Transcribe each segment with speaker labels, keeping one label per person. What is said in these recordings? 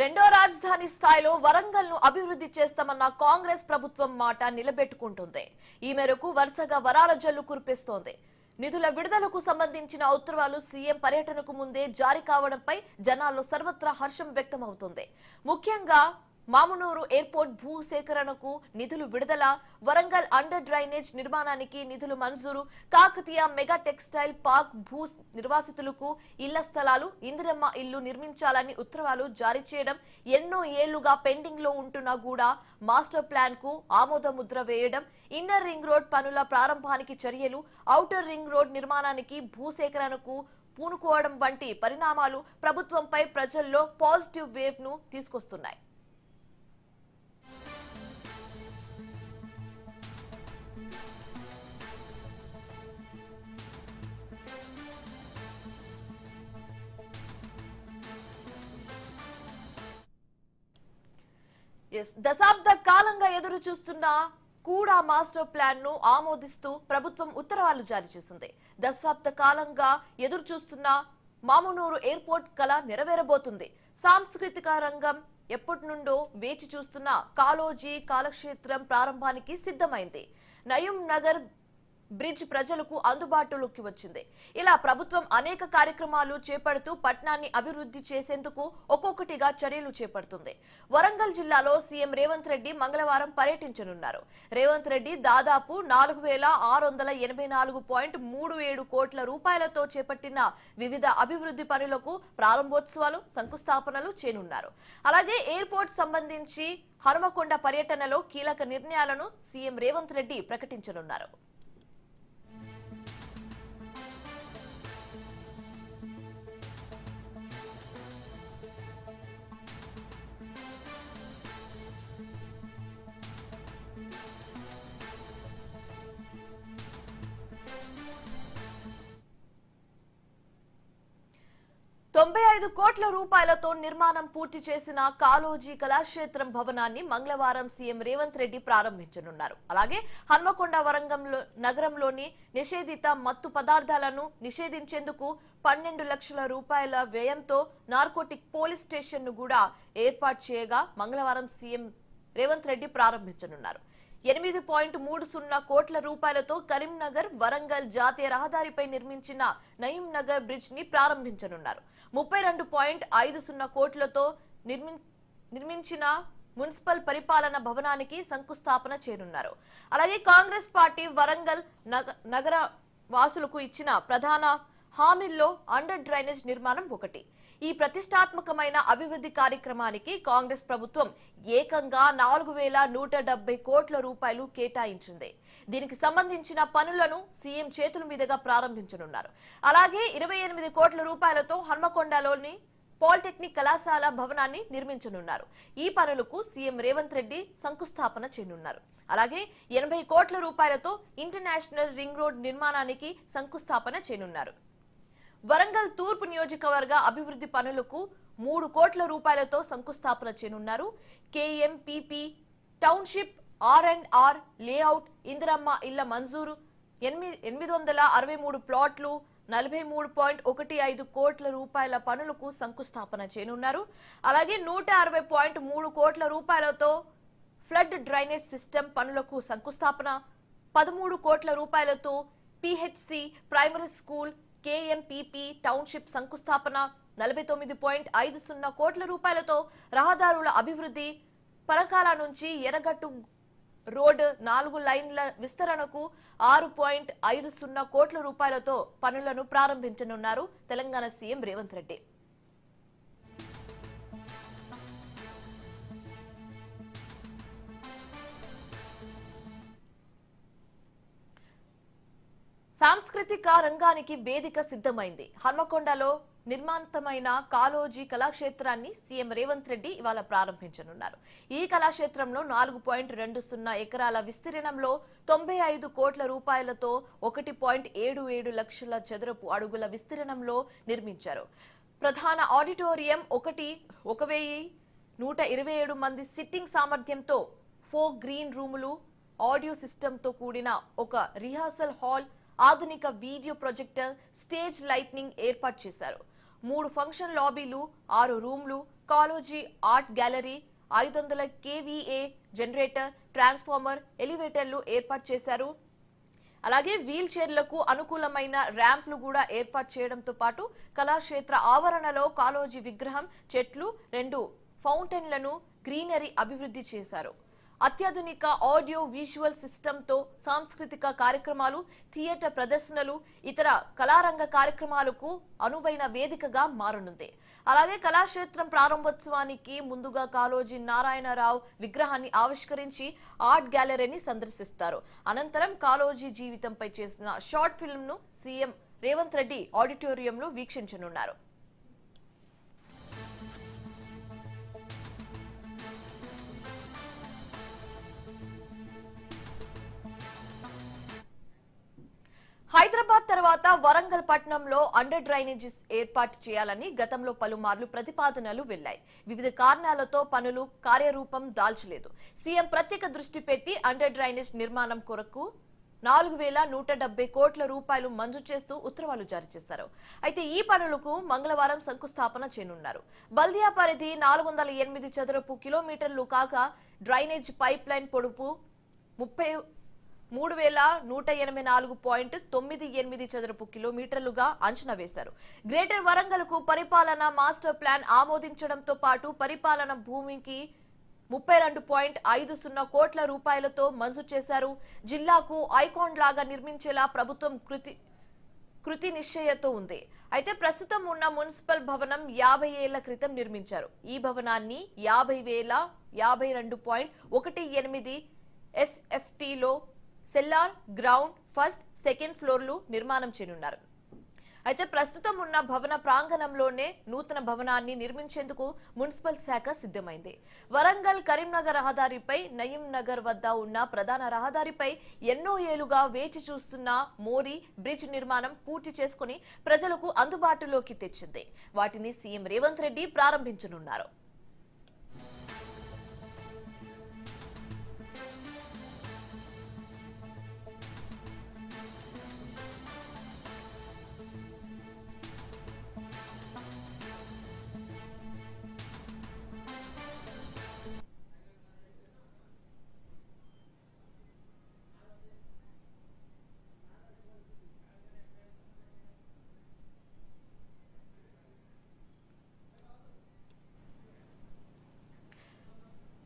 Speaker 1: రెండో రాజధాని స్థాయిలో వరంగల్ను అభివృద్ధి చేస్తామన్న కాంగ్రెస్ ప్రభుత్వం మాట నిలబెట్టుకుంటుంది. ఈ మేరకు వరుసగా వరాల జల్లు కురిపిస్తోంది. నిధుల విడుదలకు సంబంధించిన ఉత్తర్వులు సీఎం పర్యటనకు ముందే జారీ కావడంపై జనాల్లో సర్వత్రా హర్షం వ్యక్తమవుతుంది. ముఖ్యంగా మామునూరు ఎయిర్పోర్ట్ భూ సేకరణకు నిధులు విడుదల వరంగల్ అండర్ డ్రైనేజ్ నిర్మాణానికి నిధులు మంజూరు కాకతీయ మెగా టెక్స్టైల్ పార్క్ భూ నిర్వాసితులకు ఇళ్ళ స్థలాలు ఇందిరమ్మ ఇల్లు నిర్మించాలని ఉత్తర్వులు జారీ చేయడం ఎన్నో ఏళ్ళుగా పెండింగ్లో ఉంటున్నా కూడా మాస్టర్ ప్లాన్కు ఆమోద ముద్ర వేయడం ఇన్నర్ రింగ్ రోడ్ పనుల ప్రారంభానికి చర్యలు ఔటర్ రింగ్ రోడ్ నిర్మాణానికి భూసేకరణకు పూనుకోవడం వంటి పరిణామాలు ప్రభుత్వంపై ప్రజల్లో పాజిటివ్ వేవ్ను తీసుకొస్తున్నాయి. దశాబ్ద కాలంగా ఎదురు చూస్తున్న కూడా మాస్టర్ ప్లాన్ను ఆమోదిస్తూ ప్రభుత్వం ఉత్తర్వులు జారీ చేసింది. దశాబ్ద కాలంగా ఎదురు చూస్తున్న మామునూరు ఎయిర్పోర్ట్ కళ నెరవేరబోతుంది. సాంస్కృతిక రంగం ఎప్పటి నుండో వేచి చూస్తున్న కాలోజీ కాలక్షేత్రం ప్రారంభానికి సిద్ధమైంది. నయం నగర్ బ్రిడ్జ్ ప్రజలకు అందుబాటులోకి వచ్చింది. ఇలా ప్రభుత్వం అనేక కార్యక్రమాలు చేపడుతూ పట్టణాన్ని అభివృద్ధి చేసేందుకు ఒక్కొక్కటిగా చర్యలు చేపడుతుంది. వరంగల్ జిల్లాలో సీఎం రేవంత్ రెడ్డి మంగళవారం పర్యటించనున్నారు. రేవంత్ రెడ్డి దాదాపు నాలుగు వేల ఆరు వందల ఎనభై నాలుగు పాయింట్ మూడు ఏడు కోట్ల రూపాయలతో చేపట్టిన వివిధ అభివృద్ధి పనులకు ప్రారంభోత్సవాలు శంకుస్థాపనలు చేయనున్నారు. అలాగే ఎయిర్పోర్ట్ సంబంధించి హనుమకొండ పర్యటనలో కీలక నిర్ణయాలను సీఎం రేవంత్ రెడ్డి ప్రకటించనున్నారు. తొంభై ఐదు కోట్ల రూపాయలతో నిర్మాణం పూర్తి చేసిన కాలోజీ కళాక్షేత్రం భవనాన్ని మంగళవారం సీఎం రేవంత్ రెడ్డి ప్రారంభించనున్నారు. అలాగే హన్మకొండ వరంగంలో నగరంలోని నిషేధిత మత్తు పదార్థాలను నిషేధించేందుకు పన్నెండు లక్షల రూపాయల వ్యయంతో నార్కోటిక్ పోలీస్ స్టేషన్ను కూడా ఏర్పాటు చేయగా మంగళవారం సీఎం రేవంత్ రెడ్డి ప్రారంభించనున్నారు. ఎనిమిది పాయింట్ మూడు సున్నా కోట్ల రూపాయలతో కరీంనగర్ వరంగల్ జాతీయ రహదారిపై నిర్మించిన నయీం నగర్ బ్రిడ్జ్ని ప్రారంభించనున్నారు. ముప్పై రెండు పాయింట్ ఐదు సున్నా కోట్లతో నిర్మి నిర్మించిన మున్సిపల్ పరిపాలన భవనానికి శంకుస్థాపన చేరున్నారు అలాగే కాంగ్రెస్ పార్టీ వరంగల్ నగ- నగర వాసులకు ఇచ్చిన ప్రధాన హామీల్లో అండర్ డ్రైనేజ్ నిర్మాణం ఒకటి. ఈ ప్రతిష్టాత్మకమైన అభివృద్ధి కార్యక్రమానికి కాంగ్రెస్ ప్రభుత్వం ఏకంగా నాలుగు వేల నూట డెబ్బై కోట్ల రూపాయలు కేటాయించింది. దీనికి సంబంధించిన పనులను సీఎం చేతుల మీదుగా ప్రారంభించనున్నారు. అలాగే ఇరవై ఎనిమిది కోట్ల రూపాయలతో హన్మకొండలోని పాలిటెక్నిక్ కళాశాల భవనాన్ని నిర్మించనున్నారు. ఈ పనులకు సీఎం రేవంత్ రెడ్డి శంకుస్థాపన చేయనున్నారు. అలాగే ఎనభై కోట్ల రూపాయలతో ఇంటర్నేషనల్ రింగ్ రోడ్ నిర్మాణానికి శంకుస్థాపన చేయనున్నారు. వరంగల్ తూర్పు నియోజకవర్గ అభివృద్ధి పనులకు మూడు కోట్ల రూపాయలతో శంకుస్థాపన చేయనున్నారు. KMPP township R and R layout Indiramma ఇళ్ళ మంజూరు ఎనిమిది ఎనిమిది వందల అరవై మూడు ప్లాట్లు నలభై మూడు పాయింట్ ఒకటి ఐదు కోట్ల రూపాయల పనులకు శంకుస్థాపన చేయనున్నారు. అలాగే నూట అరవై పాయింట్ మూడు కోట్ల రూపాయలతో ఫ్లడ్ డ్రైనేజ్ సిస్టమ్ పనులకు శంకుస్థాపన పదమూడు కోట్ల రూపాయలతో PHC primary school KMPP township శంకుస్థాపన నలభై తొమ్మిది పాయింట్ ఐదు సున్నా కోట్ల రూపాయలతో రహదారుల అభివృద్ధి పరకాల నుంచి ఎర్రగట్టు రోడ్ నాలుగు లైన్ల విస్తరణకు ఆరు పాయింట్ ఐదు సున్నా కోట్ల రూపాయలతో పనులను ప్రారంభించనున్నారు తెలంగాణ సీఎం రేవంత్ రెడ్డి. సాంస్కృతిక రంగానికి వేదిక సిద్ధమైంది. హన్మకొండలో నిర్మాంతమైన కాలోజీ కళాక్షేత్రాన్ని సీఎం రేవంత్ రెడ్డి ఇవాళ ప్రారంభించనున్నారు. ఈ కళాక్షేత్రంలో నాలుగు పాయింట్ రెండు సున్నా ఎకరాల విస్తీర్ణంలో తొంభై ఐదు కోట్ల రూపాయలతో ఒకటి పాయింట్ ఏడు ఏడు లక్షల చదరపు అడుగుల విస్తీర్ణంలో నిర్మించారు. ప్రధాన ఆడిటోరియం ఒకటి ఒక వెయ్యి నూట ఇరవై ఏడు మంది సిట్టింగ్ సామర్థ్యంతో ఫోర్ గ్రీన్ రూములు ఆడియో సిస్టంతో కూడిన ఒక రిహార్సల్ హాల్ ఆధునిక వీడియో ప్రొజెక్టర్ స్టేజ్ లైట్నింగ్ ఏర్పాటు చేశారు. మూడు ఫంక్షన్ లాబీలు ఆరు రూమ్లు కాలోజీ ఆర్ట్ గ్యాలరీ ఐదు వందల కేవీఏ జనరేటర్ ట్రాన్స్ఫార్మర్ ఎలివేటర్లు ఏర్పాటు చేశారు. అలాగే వీల్ చైర్లకు అనుకూలమైన ర్యాంప్లు కూడా ఏర్పాటు చేయడంతో పాటు కళాక్షేత్ర ఆవరణలో కాలోజీ విగ్రహం చెట్లు రెండు ఫౌంటైన్లను గ్రీనరీ అభివృద్ధి చేశారు. అత్యాధునిక ఆడియో విజువల్ సిస్టంతో సాంస్కృతిక కార్యక్రమాలు థియేటర్ ప్రదర్శనలు ఇతర కళారంగ కార్యక్రమాలకు అనువైన వేదికగా మారనుంది. అలాగే కళాక్షేత్రం ప్రారంభోత్సవానికి ముందుగా కాలోజీ నారాయణరావు విగ్రహాన్ని ఆవిష్కరించి ఆర్ట్ గ్యాలరీని సందర్శిస్తారు. అనంతరం కాలోజీ జీవితంపై చేసిన షార్ట్ ఫిల్మ్ను సీఎం రేవంత్ రెడ్డి ఆడిటోరియంలో వీక్షించనున్నారు. హైదరాబాద్ తర్వాత వరంగల్ పట్టణంలో అండర్ డ్రైనేజెస్ ఏర్పాటు చేయాలని గతంలో పలుమార్లు ప్రతిపాదనలు వెళ్ళాయి వివిధ కారణాలతో పనులు కార్యరూపం దాల్చలేదు. సీఎం ప్రత్యేక దృష్టి పెట్టి అండర్ డ్రైనేజ్ నిర్మాణం కొరకు నాలుగు వేల నూట డెబ్బై కోట్ల రూపాయలు మంజూరు చేస్తూ ఉత్తర్వులు జారీ చేశారు. అయితే ఈ పనులకు మంగళవారం శంకుస్థాపన చేయనున్నారు. బల్దియా పరిధి నాలుగు వందల ఎనిమిది చదరపు కిలోమీటర్లు కాగా డ్రైనేజ్ పైప్ లైన్ పొడుపు ముప్పై మూడు వేల నూట ఎనభై నాలుగు పాయింట్ తొమ్మిది ఎనిమిది చదరపు కిలోమీటర్లుగా అంచనా వేశారు. గ్రేటర్ వరంగల్కు పరిపాలన మాస్టర్ ప్లాన్ ఆమోదించడంతో పాటు పరిపాలన భూమికి ముప్పై రెండు పాయింట్ ఐదు సున్నా కోట్ల రూపాయలతో మంజూరు చేశారు. జిల్లాకు ఐకాన్ లాగా నిర్మించేలా ప్రభుత్వం కృతి కృతి నిశ్చయతో ఉంది. అయితే ప్రస్తుతం ఉన్న మున్సిపల్ భవనం యాభై ఏళ్ళ క్రితం నిర్మించారు. ఈ భవనాన్ని యాభై వేల యాభై రెండు పాయింట్ ఒకటి ఎనిమిది ఎస్ఎఫ్టీలో సెల్లార్ గ్రౌండ్ ఫస్ట్ సెకండ్ ఫ్లోర్లు నిర్మాణం చేయనున్నారు. అయితే ప్రస్తుతం ఉన్న భవన ప్రాంగణంలోనే నూతన భవనాన్ని నిర్మించేందుకు మున్సిపల్ శాఖ సిద్ధమైంది. వరంగల్ కరీంనగర్ రహదారిపై నయీం నగర్ వద్ద ఉన్న ప్రధాన రహదారిపై ఎన్నో ఏళ్ళుగా వేచి చూస్తున్న మోరీ బ్రిడ్జ్ నిర్మాణం పూర్తి చేసుకుని ప్రజలకు అందుబాటులోకి తెచ్చింది. వాటిని సీఎం రేవంత్ రెడ్డి ప్రారంభించనున్నారు.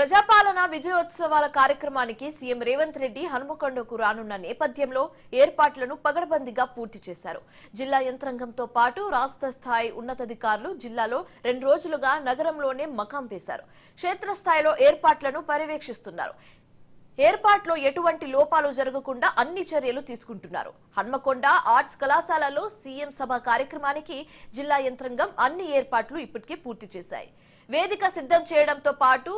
Speaker 1: ప్రజాపాలన విజయోత్సవాల కార్యక్రమానికి సీఎం రేవంత్ రెడ్డి హనుమకొండకు రానున్న నేపథ్యంలో ఏర్పాట్లను పగడబందీగా పూర్తి చేశారు. జిల్లా యంత్రాంగంతో పాటు రాష్ట్ర స్థాయి ఉన్నతాధికారులు జిల్లాలో రెండు రోజులుగా నగరంలోనే మకాం వేశారు. క్షేత్రస్థాయిలో ఏర్పాట్లను పర్యవేక్షిస్తున్నారు. ఏర్పాట్లో ఎటువంటి లోపాలు జరగకుండా అన్ని చర్యలు తీసుకుంటున్నారు. హన్మకొండ ఆర్ట్స్ కళాశాలలో సీఎం సభ కార్యక్రమానికి జిల్లా యంత్రాంగం అన్ని ఏర్పాట్లు ఇప్పటికే పూర్తి చేశాయి. వేదిక సిద్ధం చేయడంతో పాటు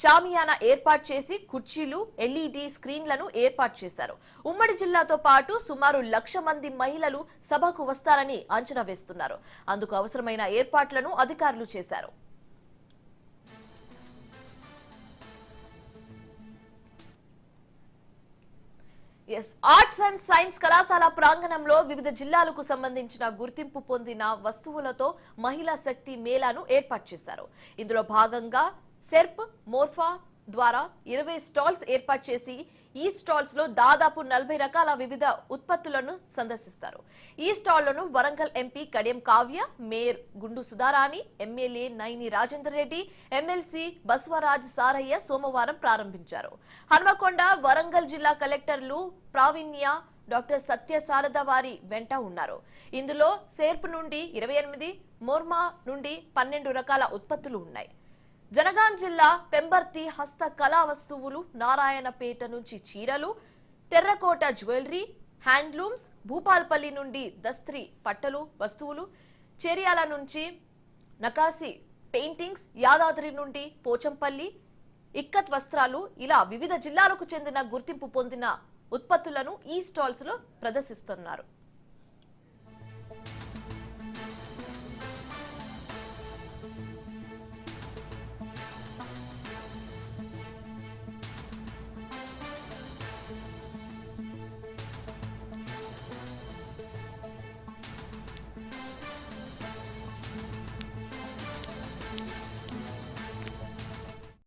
Speaker 1: షామియానా ఏర్పాటు చేసి కుర్చీలు ఎల్ఈడి స్క్రీన్లను ఏర్పాటు చేశారు. ఉమ్మడి జిల్లాతో పాటు సుమారు లక్ష మంది మహిళలు సభకు వస్తారని అంచనా వేస్తున్నారు. అందుకు అవసరమైన ఏర్పాట్లను అధికారులు చేశారు. ఎస్ ఆర్ట్స్ అండ్ సైన్స్ కళాశాల ప్రాంగణంలో వివిధ జిల్లాలకు సంబంధించిన గుర్తింపు పొందిన వస్తువులతో మహిళా శక్తి మేళాను ఏర్పాటు చేశారు. ఇందులో భాగంగా సెర్ప్ మోర్ఫా ద్వారా ఇరవై స్టాల్స్ ఏర్పాటు చేసి ఈ స్టాల్స్లో దాదాపు నలభై రకాల వివిధ ఉత్పత్తులను సందర్శిస్తారు. ఈ స్టాల్లను Warangal MP Kadiyam Kavya mayor Gundu Sudharani MLA Naini Rajender Reddy MLC Baswaraj Saraiah సోమవారం ప్రారంభించారు. హన్మకొండ వరంగల్ జిల్లా కలెక్టర్లు ప్రావీణ్య డాక్టర్ సత్య శారద వారి వెంట ఉన్నారు. ఇందులో సేర్పు నుండి ఇరవై ఎనిమిది మోర్మా నుండి పన్నెండు రకాల ఉత్పత్తులు ఉన్నాయి. జనగాం జిల్లా పెంబర్తి హస్త కళా వస్తువులు నారాయణపేట నుంచి చీరలు టెర్రకోట జ్యువెలరీ హ్యాండ్లూమ్స్ భూపాల్పల్లి నుండి దస్త్రి పట్టలు వస్తువులు చెరియాల నుంచి నకాసి పెయింటింగ్స్ యాదాద్రి నుండి పోచంపల్లి ఇక్కత్ వస్త్రాలు ఇలా వివిధ జిల్లాలకు చెందిన గుర్తింపు పొందిన ఉత్పత్తులను ఈ స్టాల్స్లో ప్రదర్శిస్తున్నారు.